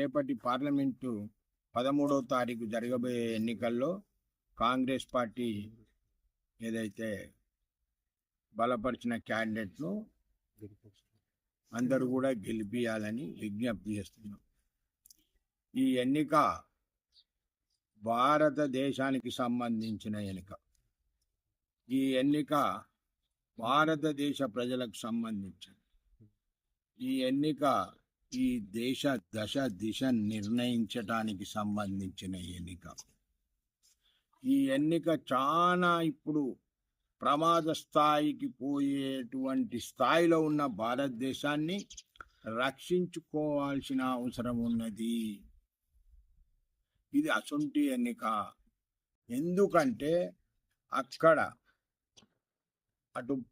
రేపటి పార్లమెంటు పదమూడవ తారీఖు జరగబోయే ఎన్నికల్లో కాంగ్రెస్ పార్టీ ఏదైతే బలపరిచిన క్యాండిడేట్ను అందరూ కూడా గెలిపియాలని విజ్ఞప్తి చేస్తున్నాం. ఈ ఎన్నిక భారతదేశానికి సంబంధించిన ఎన్నిక. ఈ ఎన్నిక భారతదేశ ప్రజలకు సంబంధించిన ఈ ఎన్నిక ఈ దేశ దశ దిశ నిర్ణయించడానికి సంబంధించిన ఎన్నిక. ఈ ఎన్నిక చాలా ఇప్పుడు ప్రమాద స్థాయికి పోయేటువంటి స్థాయిలో ఉన్న భారతదేశాన్ని రక్షించుకోవాల్సిన అవసరం ఉన్నది. ఇది అసొంటి ఎన్నిక. ఎందుకంటే అక్కడ అటు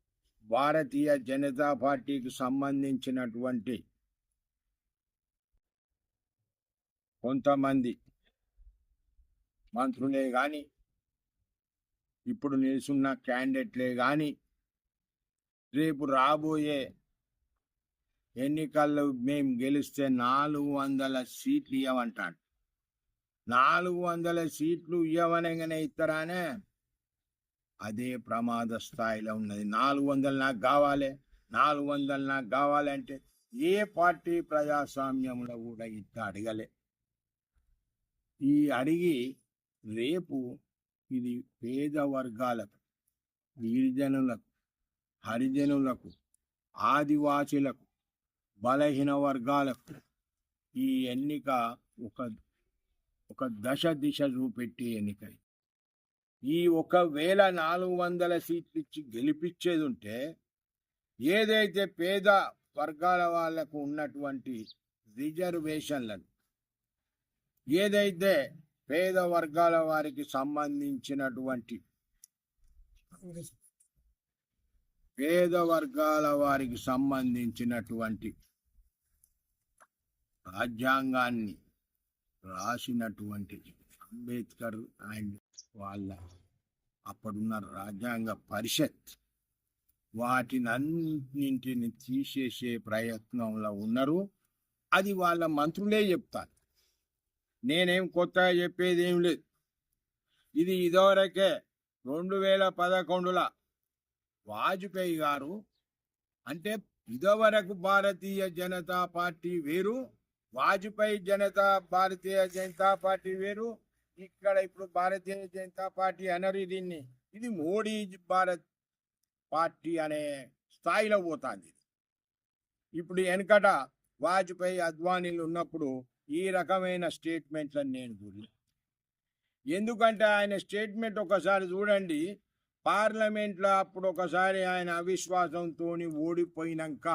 భారతీయ జనతా పార్టీకి సంబంధించినటువంటి కొంతమంది మంత్రులే కానీ ఇప్పుడు నిలుచున్న క్యాండిడేట్లే కానీ రేపు రాబోయే ఎన్నికల్లో మేము గెలిస్తే నాలుగు వందల సీట్లు ఇవ్వమంటాడు నాలుగు వందల సీట్లు ఇవ్వనగానే ఇస్తారానే? అదే ప్రమాద స్థాయిలో ఉన్నది. నాలుగు వందలు నాకు కావాలి. నాలుగు వందలు నాకు కావాలంటే ఏ పార్టీ ప్రజాస్వామ్యంలో కూడా ఇట్ట అడగలే. ఈ అడిగి రేపు ఇది పేద వర్గాలకు గిరిజనులకు హరిజనులకు ఆదివాసులకు బలహీన వర్గాలకు ఈ ఎన్నిక ఒక ఒక దశ దిశ చూపెట్టి ఎన్నిక. ఈ ఈ ఒకవేళ నాలుగు వందల సీట్లు ఇచ్చి గెలిపించేది ఉంటే ఏదైతే పేద వర్గాల వాళ్ళకు ఉన్నటువంటి రిజర్వేషన్లను ఏదైతే పేద వర్గాల వారికి సంబంధించినటువంటి పేద వర్గాల వారికి సంబంధించినటువంటి రాజ్యాంగాన్ని రాసినటువంటి అంబేద్కర్ అండ్ వాళ్ళ అప్పుడున్న రాజ్యాంగ పరిషత్ వాటిని అన్నింటిని తీసేసే ప్రయత్నంలో ఉన్నారు. అది వాళ్ళ మంత్రులే చెప్తారు. నేనేం కొత్తగా చెప్పేది ఏం లేదు. ఇది ఇదివరకే రెండు వేల పదకొండుల వాజ్పేయి గారు అంటే ఇదివరకు భారతీయ జనతా పార్టీ వేరు వాజ్పేయి జనతా భారతీయ జనతా పార్టీ వేరు ఇక్కడ ఇప్పుడు భారతీయ జనతా పార్టీ అనరు దీన్ని. ఇది మోడీ భారత్ పార్టీ అనే స్థాయిలో పోతుంది. ఇప్పుడు వెనకట వాజ్పేయి అద్వానీలు ఉన్నప్పుడు ఈ రకమైన స్టేట్మెంట్లను నేను చూడలే. ఎందుకంటే ఆయన స్టేట్మెంట్ ఒకసారి చూడండి పార్లమెంట్లో అప్పుడు ఒకసారి ఆయన అవిశ్వాసంతో ఓడిపోయినాక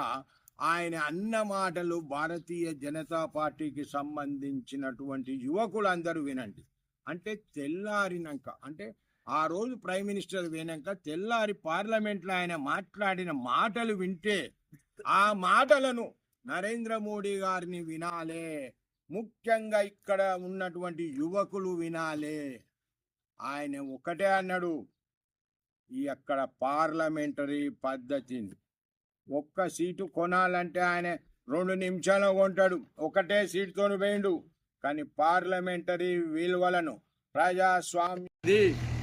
ఆయన అన్న మాటలు భారతీయ జనతా పార్టీకి సంబంధించినటువంటి యువకులందరూ వినండి. అంటే తెల్లారినాక అంటే ఆ రోజు ప్రైమ్ మినిస్టర్ వినాక తెల్లారి పార్లమెంట్లో ఆయన మాట్లాడిన మాటలు వింటే ఆ మాటలను నరేంద్ర మోడీ గారిని వినాలే. ముఖ్యంగా ఇక్కడ ఉన్నటువంటి యువకులు వినాలే. ఆయన ఒకటే అన్నాడు. ఈ అక్కడ పార్లమెంటరీ పద్ధతిని ఒక్క సీటు కొనాలంటే ఆయన రెండు నిమిషాలు కొంటాడు. ఒకటే సీటుతోని పోయిండు. కానీ పార్లమెంటరీ విలువలను ప్రజాస్వామ్యది.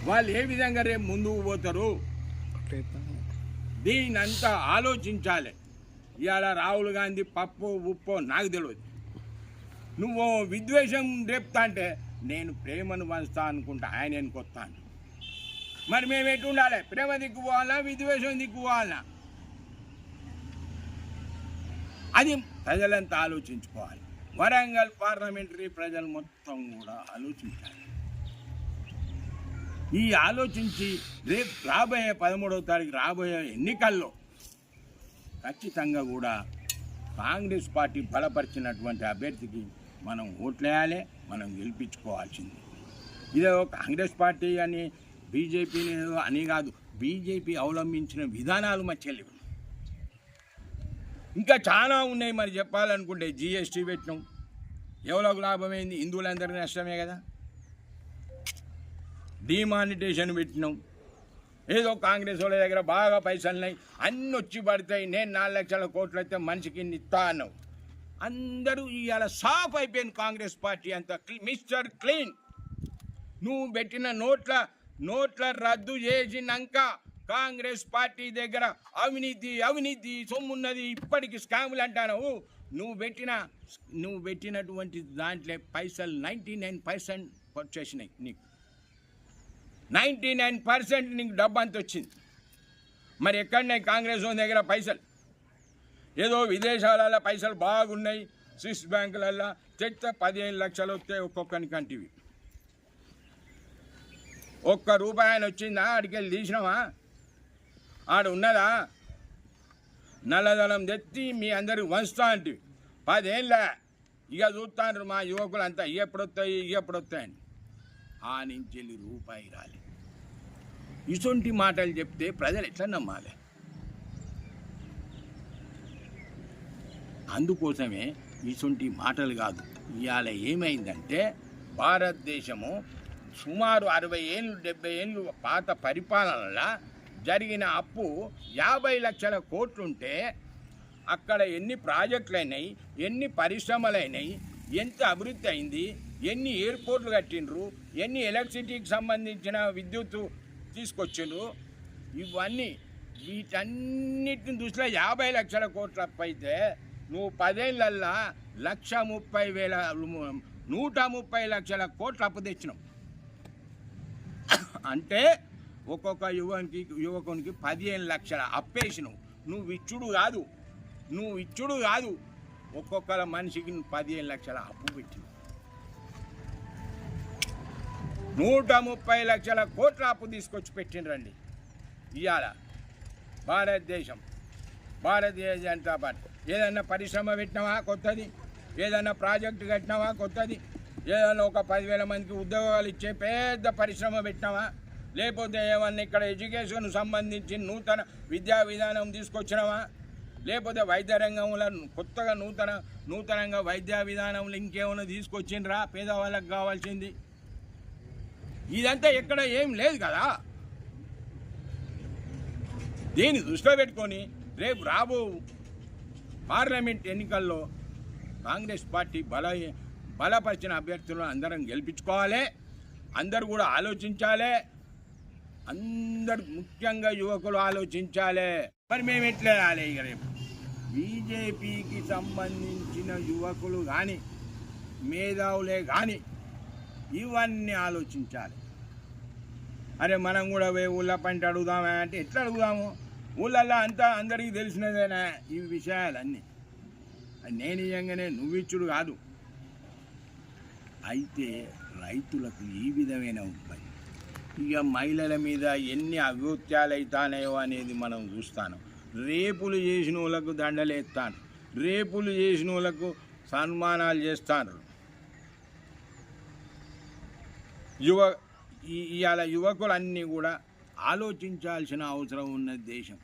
వాళ్ళు ఏ విధంగా రేపు ముందుకు పోతారు? దీనంతా ఆలోచించాలి. ఇవాళ రాహుల్ గాంధీ పప్పు ఉప్పు నాకు తెలియదు నువ్వు విద్వేషం రేపుతా అంటే నేను ప్రేమను పంచుతా అనుకుంటా ఆయన ఎనుకొస్తాను మరి మేము ఎటు ఉండాలి? ప్రేమ దిక్కు పోవాలా? విద్వేషం దిక్కు పోవాలా? అది ప్రజలంతా ఆలోచించుకోవాలి. వరంగల్ పార్లమెంటరీ ప్రజలు మొత్తం కూడా ఆలోచించాలి. ఈ ఆలోచించి రేపు రాబోయే పదమూడవ తారీఖు రాబోయే ఎన్నికల్లో ఖచ్చితంగా కూడా కాంగ్రెస్ పార్టీ బలపరిచినటువంటి అభ్యర్థికి మనం ఓట్లేయాలి మనం గెలిపించుకోవాల్సింది. ఇదే కాంగ్రెస్ పార్టీ అని బీజేపీని అని కాదు బీజేపీ అవలంబించిన విధానాలు మధ్యలేవు ఇంకా చాలా ఉన్నాయి మరి చెప్పాలనుకుంటే జిఎస్టీ పెట్టినాం. ఎవరికి లాభమైంది? హిందువులందరికీ నష్టమే కదా. డిమానిటేషన్ పెట్టినాం. ఏదో కాంగ్రెస్ వాళ్ళ దగ్గర బాగా పైసలు ఉన్నాయి వచ్చి పడతాయి. నేను నాలుగు లక్షల కోట్లు అయితే మనిషికి ఇస్తా అన్నావు. అందరూ ఇవాళ సాఫ్ అయిపోయింది కాంగ్రెస్ పార్టీ అంతా. మిస్టర్ క్లీన్ నువ్వు పెట్టిన నోట్ల నోట్ల రద్దు చేసినాక కాంగ్రెస్ పార్టీ దగ్గర అవినీతి అవినీతి సొమ్మున్నది ఇప్పటికి స్కాములు అంటాను నువ్వు పెట్టిన నువ్వు పెట్టినటువంటి దాంట్లో పైసలు నైంటీ నైన్ పర్సెంట్ వచ్చేసినాయి నీకు. నైంటీ నైన్ పర్సెంట్ నీకు డబ్బు అంత వచ్చింది మరి ఎక్కడన్నాయి కాంగ్రెస్ దగ్గర పైసలు? ఏదో విదేశాలలో పైసలు బాగున్నాయి స్విస్ బ్యాంకులల్లో తెస్తే పదిహేను లక్షలు వస్తాయి ఒక్కొక్కని కంటివి. ఒక్క రూపాయని వచ్చిందా? ఆడికి వెళ్ళి తీసినావా? ఆడ ఉన్నదా? నల్లదనం తెచ్చి మీ అందరికి వంచుతా అంటే పదేళ్ళ ఇక చూస్తాను మా యువకులు అంతా ఎప్పుడు వస్తాయి ఎప్పుడు వస్తాయని ఆ నుంచి వెళ్ళి రూపాయి రాలి. ఇటువంటి మాటలు చెప్తే ప్రజలు ఎట్లా నమ్మాలి? అందుకోసమే ఇటువంటి మాటలు కాదు. ఇవాళ ఏమైందంటే భారతదేశము సుమారు అరవై ఏళ్ళు డెబ్బై ఏళ్ళు పాత పరిపాలనల జరిగిన అప్పు యాభై లక్షల కోట్లుంటే అక్కడ ఎన్ని ప్రాజెక్టులైనాయి అయినాయి ఎన్ని పరిశ్రమలైనాయి ఎంత అభివృద్ధి అయింది ఎన్ని ఎయిర్పోర్ట్లు కట్టిండ్రు ఎన్ని ఎలక్ట్రిసిటీకి సంబంధించిన విద్యుత్ తీసుకొచ్చిండ్రు ఇవన్నీ వీటన్నిటిని దృష్టిలో యాభై లక్షల కోట్ల అయితే నువ్వు పదేళ్ళల్లా లక్ష ముప్పై వేల నూట ముప్పై లక్షల కోట్లు అప్పు తెచ్చినావు. అంటే ఒక్కొక్క యువనికి యువకునికి పదిహేను లక్షల అప్పేసినావు నువ్వు ఇచ్చుడు కాదు. నువ్వు ఇచ్చుడు కాదు. ఒక్కొక్కల మనిషికి నువ్వు పదిహేను లక్షల అప్పు పెట్టినావు. నూట ముప్పై లక్షల కోట్ల అప్పు తీసుకొచ్చి పెట్టిండ్రండి. ఇవాళ భారతదేశం. భారతీయ జనతా పార్టీ. ఏదన్నా పరిశ్రమ పెట్టినావా? కొత్తది. ఏదన్నా ప్రాజెక్టు కట్టినావా? కొత్తది. ఏదన్నా ఒక పదివేల మందికి ఉద్యోగాలు ఇచ్చే పెద్ద పరిశ్రమ పెట్టినావా? లేకపోతే ఏమన్నా ఇక్కడ ఎడ్యుకేషన్ సంబంధించి నూతన విద్యా విధానం తీసుకొచ్చినావా? లేకపోతే వైద్య రంగంలో కొత్తగా నూతన నూతనంగా వైద్య విధానంలో ఇంకేమైనా తీసుకొచ్చిండ్రా? పేదవాళ్ళకి కావాల్సింది. ఇదంతా ఎక్కడ ఏం లేదు కదా. దీన్ని దృష్టిలో పెట్టుకొని రేపు రాబో పార్లమెంట్ ఎన్నికల్లో కాంగ్రెస్ పార్టీ బల బలపరిచిన అభ్యర్థులను అందరం గెలిపించుకోవాలి. అందరూ కూడా ఆలోచించాలి. అందరు ముఖ్యంగా యువకులు ఆలోచించాలి. మరి మేము ఎట్లా వేయాలి ఇక రేపు? బీజేపీకి సంబంధించిన యువకులు కానీ మేధావులే కానీ ఇవన్నీ ఆలోచించాలి. అరే మనం కూడా ఊళ్ళ పంట అడుగుదామా అంటే ఎట్లా అడుగుదాము? ఊళ్ళల్లో అంతా అందరికీ తెలిసినదేనా ఈ విషయాలన్నీ? అది నేను ఇయ్యంగానే నువ్విచ్చుడు కాదు. అయితే రైతులకు ఈ విధమైన ఇబ్బంది. ఇక మహిళల మీద ఎన్ని అగత్యాలు అవుతానాయో అనేది మనం చూస్తాను. రేపులు చేసిన వాళ్ళకు దండలేస్తాను రేపులు చేసిన వాళ్ళకు సన్మానాలు చేస్తాను. యువ ఇవాళ యువకులన్నీ కూడా ఆలోచించాల్సిన అవసరం ఉన్న దేశం.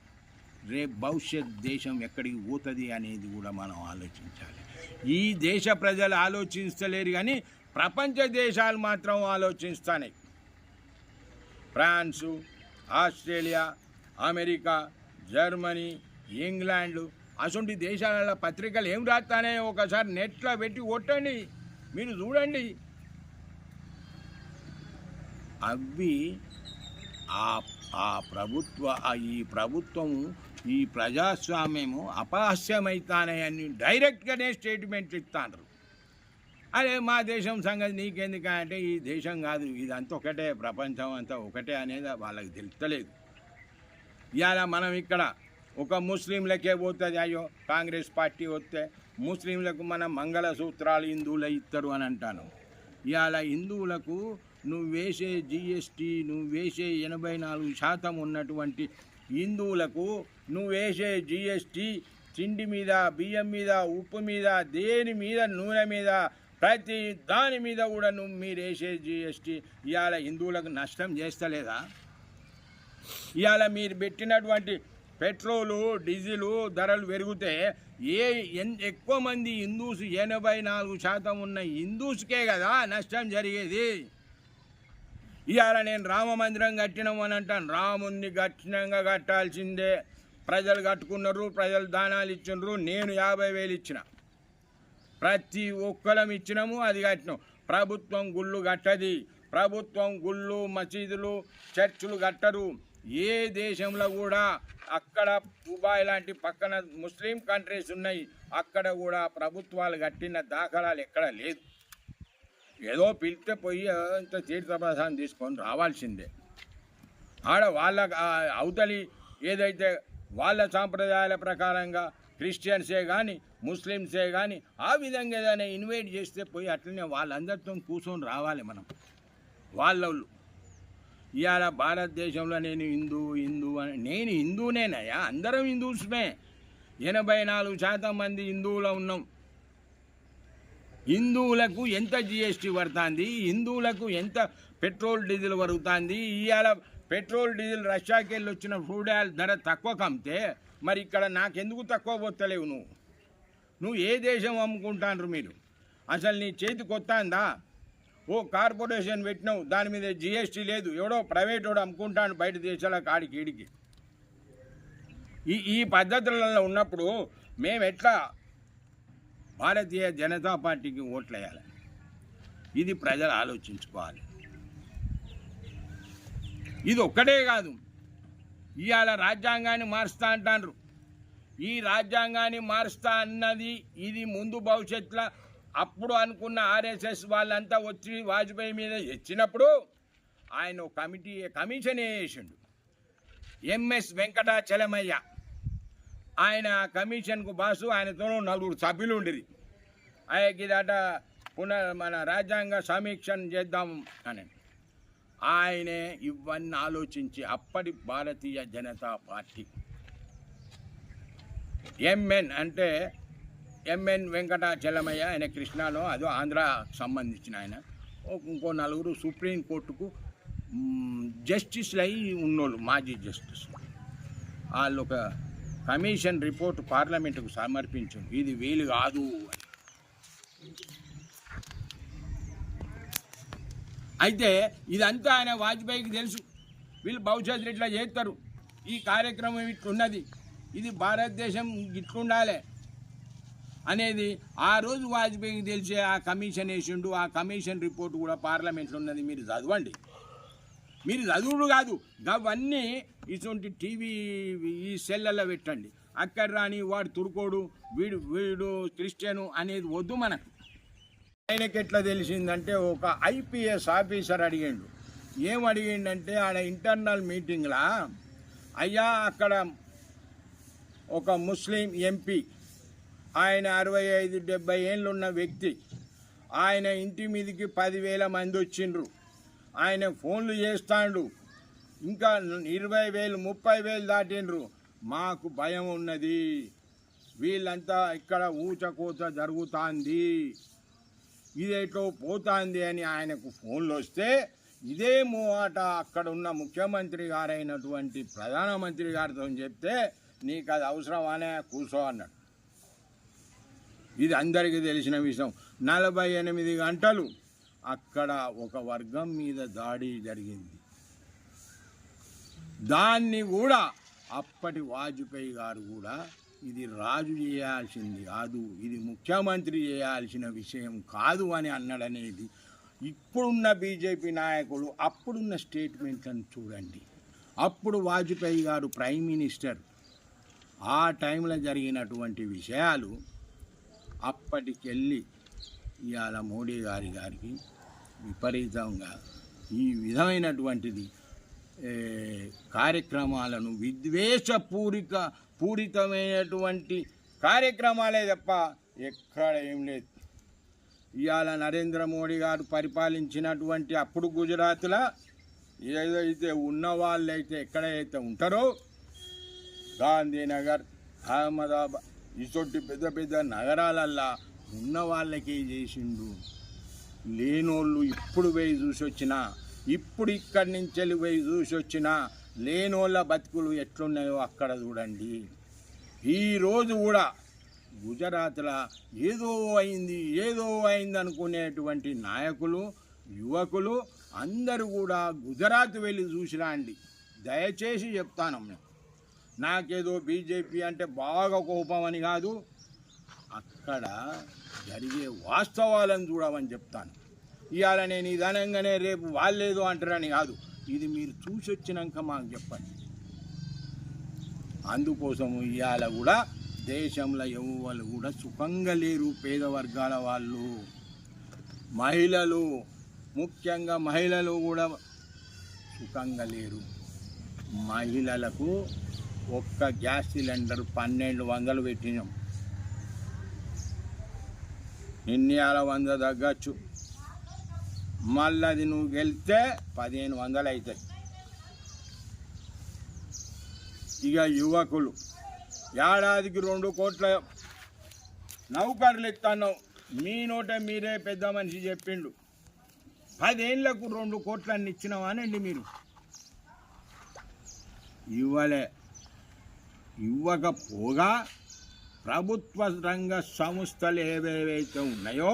రేపు భవిష్యత్ దేశం ఎక్కడికి పోతుంది అనేది కూడా మనం ఆలోచించాలి. ఈ దేశ ప్రజలు ఆలోచించలేరు కానీ ప్రపంచ దేశాలు మాత్రం ఆలోచిస్తాయి France Australia America Germany England అటువంటి దేశాల పత్రికలు ఏం రాస్తానే ఒకసారి నెట్లో పెట్టి కొట్టండి. మీరు చూడండి. అవి ఆ ఆ ప్రభుత్వ ఈ ప్రభుత్వము ఈ ప్రజాస్వామ్యము అపహాస్యమవుతానని డైరెక్ట్గానే స్టేట్మెంట్ ఇస్తాను అరే మా దేశం సంగతి నీకెందుకు అంటే ఈ దేశం కాదు ఇదంతా ఒకటే ప్రపంచం అంతా ఒకటే అనేది వాళ్ళకి తెలుస్తలేదు. ఇవాళ మనం ఇక్కడ ఒక ముస్లింలకే పోతుంది అయ్యో కాంగ్రెస్ పార్టీ వస్తే ముస్లింలకు మనం మంగళసూత్రాలు హిందువులు ఇస్తారు అని అంటాను. ఇవాళ హిందువులకు నువ్వు వేసే జిఎస్టీ నువ్వు వేసే ఎనభై నాలుగు శాతం ఉన్నటువంటి హిందువులకు నువ్వు వేసే జిఎస్టీ తిండి మీద బియ్యం మీద ఉప్పు మీద దేని మీద నూనె మీద ప్రతి దాని మీద కూడా నువ్వు మీరు వేసే జిఎస్టీ ఇవాళ హిందువులకు నష్టం చేస్తలేదా? ఇవాళ మీరు పెట్టినటువంటి పెట్రోలు డీజిలు ధరలు పెరిగితే ఏ ఎన్ ఎక్కువ మంది హిందూస్ ఎనభై నాలుగు శాతం ఉన్న హిందూస్కే కదా నష్టం జరిగేది? ఇవాళ నేను రామ మందిరం కట్టినాము అని అంటాను. రాముణ్ణి కఠినంగా కట్టాల్సిందే. ప్రజలు కట్టుకున్నారు ప్రజలు దానాలు ఇచ్చినారు నేను యాభై వేలు ఇచ్చిన. ప్రతి ఒక్కరం ఇచ్చినాము అది కట్టినాం. ప్రభుత్వం గుళ్ళు కట్టది. ప్రభుత్వం గుళ్ళు మసీదులు చర్చులు కట్టరు. ఏ దేశంలో కూడా అక్కడ దుబాయ్ లాంటి పక్కన ముస్లిం కంట్రీస్ ఉన్నాయి అక్కడ కూడా ప్రభుత్వాలు కట్టిన దాఖలాలు ఎక్కడ లేదు. ఏదో పిలిస్తే పోయి ఇంత తీర్థప్రసాదం తీసుకొని రావాల్సిందే. ఆడ వాళ్ళ అవతలి ఏదైతే వాళ్ళ సాంప్రదాయాల ప్రకారంగా క్రిస్టియన్సే కానీ ముస్లిమ్సే కానీ ఆ విధంగా ఏదైనా ఇన్వైట్ చేస్తే పోయి అట్లనే వాళ్ళందరితో కూర్చొని రావాలి మనం. వాళ్ళ ఇవాళ భారతదేశంలో నేను హిందూ హిందూ అని నేను హిందూనేనయ్యా అందరం హిందూస్మే. ఎనభై నాలుగు శాతం మంది హిందువులు ఉన్నాం. హిందువులకు ఎంత జిఎస్టీ పడుతుంది? హిందువులకు ఎంత పెట్రోల్ డీజిల్ పరుగుతుంది ఇవాళ పెట్రోల్ డీజిల్ రష్యాకి వెళ్ళి వచ్చిన ఫ్రూడ్ ఆయిల్ ధర తక్కువ కమ్మితే మరి ఇక్కడ నాకెందుకు తక్కువ పోతలేవు నువ్వు? నువ్వు ఏ దేశం అమ్ముకుంటాండ్రు మీరు? అసలు నీ చేతికి వస్తుందా ఓ కార్పొరేషన్ పెట్టినావు దాని మీద జిఎస్టీ లేదు. ఎవడో ప్రైవేట్ వాడు అమ్ముకుంటాను బయట దేశాల కాడికి ఈడికి. ఈ ఈ పద్ధతులలో ఉన్నప్పుడు మేము ఎట్లా భారతీయ జనతా పార్టీకి ఓట్లు వేయాలి ఇది ప్రజలు ఆలోచించుకోవాలి. ఇది ఒక్కటే కాదు. ఇవాళ రాజ్యాంగాన్ని మారుస్తా అంటారు ఈ రాజ్యాంగాన్ని మారుస్తా అన్నది ఇది ముందు భవిష్యత్తులో అప్పుడు అనుకున్న ఆర్ఎస్ఎస్ వాళ్ళంతా వచ్చి వాజ్పేయి మీద ఇచ్చినప్పుడు ఆయన కమిటీ కమిషన్ వేసిండు ఎంఎస్ వెంకటాచలమయ్య. ఆయన కమిషన్కు బాసు ఆయనతో నలుగురు సభ్యులు ఉండిరి ఆయనకి దాట పున మన రాజ్యాంగ సమీక్షను చేద్దాం అని ఆయనే ఇవన్నీ ఆలోచించి అప్పటి భారతీయ జనతా పార్టీ. ఎంఎన్ అంటే ఎంఎన్ వెంకటాచలమయ్య ఆయన కృష్ణాలో అదో ఆంధ్ర సంబంధించిన ఆయన. ఇంకో నలుగురు సుప్రీంకోర్టుకు జస్టిస్లు అయి ఉన్నోళ్ళు మాజీ జస్టిస్ వాళ్ళు ఒక కమిషన్ రిపోర్ట్ పార్లమెంటుకు సమర్పించారు ఇది వీలు కాదు అని. అయితే ఇదంతా ఆయన వాజ్పేయికి తెలుసు. వీళ్ళు భవిష్యత్తులో ఇట్లా చేస్తారు. ఈ కార్యక్రమం ఇట్లున్నది. ఇది భారతదేశం ఇట్లుండాలి అనేది ఆ రోజు వాజ్పేయికి తెలిసే ఆ కమిషన్ వేసిండు. ఆ కమిషన్ రిపోర్ట్ కూడా పార్లమెంట్లో ఉన్నది. మీరు చదవండి. మీరు చదువుడు కాదు. అవన్నీ ఇటువంటి టీవీ ఈ సెల్లలో పెట్టండి. అక్కడ రాని వాడు తురుకోడు వీడు వీడు క్రిస్టియను అనేది వద్దు మనకు. ఆయనకి ఎట్లా తెలిసిందంటే ఒక ఐపీఎస్ ఆఫీసర్ అడిగిండు. ఏం అడిగిండంటే ఆడ ఇంటర్నల్ మీటింగ్లా అయ్యా అక్కడ ఒక ముస్లిం ఎంపీ ఆయన అరవై ఐదు డెబ్బై ఏళ్ళు ఉన్న వ్యక్తి ఆయన ఇంటి మీదకి పదివేల మంది వచ్చిండ్రు. ఆయన ఫోన్లు చేస్తాండు. ఇంకా ఇరవై వేలు ముప్పై వేలు దాటిండ్రు. మాకు భయం ఉన్నది. వీళ్ళంతా ఇక్కడ ఊచకూచ జరుగుతుంది. ఇదేటో పోతుంది అని ఆయనకు ఫోన్లు వస్తే ఇదే మూవాట అక్కడ ఉన్న ముఖ్యమంత్రి గారైనటువంటి ప్రధానమంత్రి గారితో చెప్తే నీకు అది అవసరమానే కూర్చో అన్నాడు. ఇది అందరికీ తెలిసిన విషయం. నలభై ఎనిమిది గంటలు అక్కడ ఒక వర్గం మీద దాడి జరిగింది. దాన్ని కూడా అప్పటి వాజ్పేయి గారు కూడా ఇది రాజు చేయాల్సింది కాదు ఇది ముఖ్యమంత్రి చేయాల్సిన విషయం కాదు అని అన్నాడనేది ఇప్పుడున్న బీజేపీ నాయకులు అప్పుడున్న స్టేట్మెంట్లను చూడండి. అప్పుడు వాజ్పేయి గారు ప్రైమ్ మినిస్టర్. ఆ టైంలో జరిగినటువంటి విషయాలు అప్పటికెళ్ళి ఇవాళ మోడీ గారి గారికి విపరీతంగా. ఈ విధమైనటువంటిది కార్యక్రమాలను విద్వేషపూరిక పూరితమైనటువంటి కార్యక్రమాలే తప్ప ఎక్కడ ఏం లేదు. ఇవాళ నరేంద్ర మోడీ గారు పరిపాలించినటువంటి అప్పుడు గుజరాత్లో ఏదైతే ఉన్న వాళ్ళైతే ఎక్కడైతే ఉంటారో గాంధీనగర్ అహ్మదాబాద్ ఇటువంటి పెద్ద పెద్ద నగరాలల్లా ఉన్న వాళ్ళకే చేసిండు. లేనోళ్ళు ఇప్పుడు పోయి చూసి వచ్చినా ఇప్పుడు ఇక్కడి నుంచి వెళ్ళి పోయి చూసి వచ్చినా లేనోళ్ళ బతుకులు ఎట్లున్నాయో అక్కడ చూడండి. ఈరోజు కూడా గుజరాత్లో ఏదో అయింది ఏదో అయింది అనుకునేటువంటి నాయకులు యువకులు అందరూ కూడా గుజరాత్ వెళ్ళి చూసిరాండి దయచేసి చెప్తాను నేను. నాకేదో బీజేపీ అంటే బాగా కోపం అని కాదు. అక్కడ జరిగే వాస్తవాలను చూడమని చెప్తాను. ఇవాళ నేను ఇది అనగానే రేపు వాళ్ళేదో అంటారని కాదు. ఇది మీరు చూసి వచ్చినాక మాకు చెప్పండి. అందుకోసం ఇవాళ కూడా దేశంలో ఎవరు కూడా సుఖంగా లేరు పేద వర్గాల వాళ్ళు. మహిళలు ముఖ్యంగా మహిళలు కూడా సుఖంగా లేరు. మహిళలకు ఒక్క గ్యాస్ సిలిండర్ పన్నెండు వందలు పెట్టినాం. నిన్నయాల వంద తగ్గచ్చు. మళ్ళీ అది నువ్వు గెలిస్తే పదిహేను వందలు అవుతాయి ఇక యువకులు ఏడాదికి రెండు కోట్ల నౌకర్లు ఇస్తాను మీ నోట మీరే పెద్ద మనిషి చెప్పిండు. పదేళ్ళకు రెండు కోట్లన్నీ ఇచ్చినావానండి మీరు. ఇవ్వలే. ఇవ్వకపోగా ప్రభుత్వ రంగ సంస్థలు ఏవేవైతే ఉన్నాయో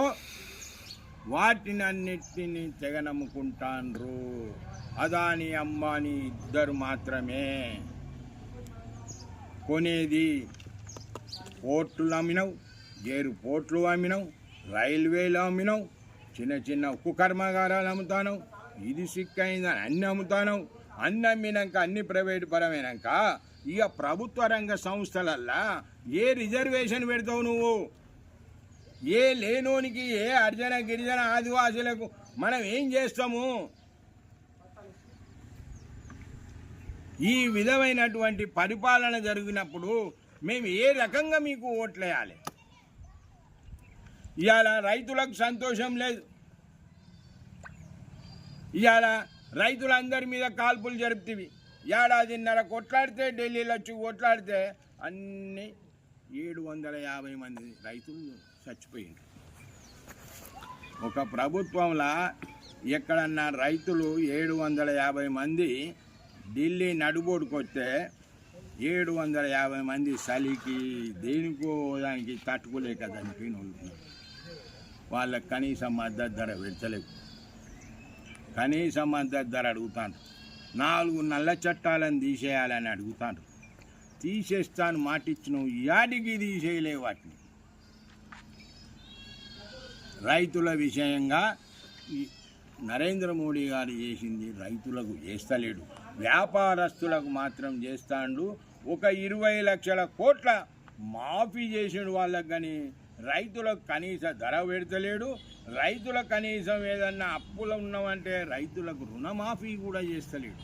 వాటిని అన్నిటినీ తెగనమ్ముకుంటాన్రు. అదాని అమ్మాని ఇద్దరు మాత్రమే. కొనేది పోర్టులు అమ్మినావు గేరు పోర్ట్లు అమ్మినావు రైల్వేలు అమ్మినావు చిన్న చిన్న ఉక్కు కర్మాగారాలు అమ్ముతాను ఇది సిక్ అయిందని అన్ని అమ్ముతాను అన్ని అమ్మినాక అన్ని ప్రైవేట్ పరమైనాక ఇక ప్రభుత్వ రంగ సంస్థలల్లా ఏ రిజర్వేషన్ పెడతావు నువ్వు? ఏ లేనోనికి ఏ అర్జన గిరిజన ఆదివాసులకు మనం ఏం చేస్తాము? ఈ విధమైనటువంటి పరిపాలన జరిగినప్పుడు మేము ఏ రకంగా మీకు ఓట్లేయాలి? ఇవాళ రైతులకు సంతోషం లేదు. ఇవాళ రైతులందరి మీద కాల్పులు జరుపుతీవి. ఏడాదిన్నర కొట్లాడితే ఢిల్లీలో వచ్చి కొట్లాడితే అన్ని ఏడు వందల యాభై మంది రైతులు చచ్చిపోయింది ఒక ప్రభుత్వంలో ఎక్కడన్నా రైతులు ఏడు వందల యాభై మంది ఢిల్లీ నడుబోడుకొస్తే ఏడు వందల యాభై మంది చలికి దేనికో దానికి తట్టుకోలేక చనిపోయిన వాళ్ళు వాళ్ళకి కనీసం మద్దతు ధర పెంచలేదు కనీసం మద్దతు ధర అడుగుతాను. నాలుగు నల్ల చట్టాలను తీసేయాలని అడుగుతాను తీసేస్తాను మాటిచ్చిన యాడికి తీసేయలే వాటిని. రైతుల విషయంగా నరేంద్ర మోడీ గారు చేసింది రైతులకు చేస్తలేడు. వ్యాపారస్తులకు మాత్రం చేస్తాడు. ఒక ఇరవై లక్షల కోట్ల మాఫీ చేసిన వాళ్ళకు కానీ రైతులకు కనీస ధర పెడతలేడు. రైతులకు కనీసం ఏదన్నా అప్పులు ఉన్నామంటే రైతులకు రుణమాఫీ కూడా చేస్తలేడు.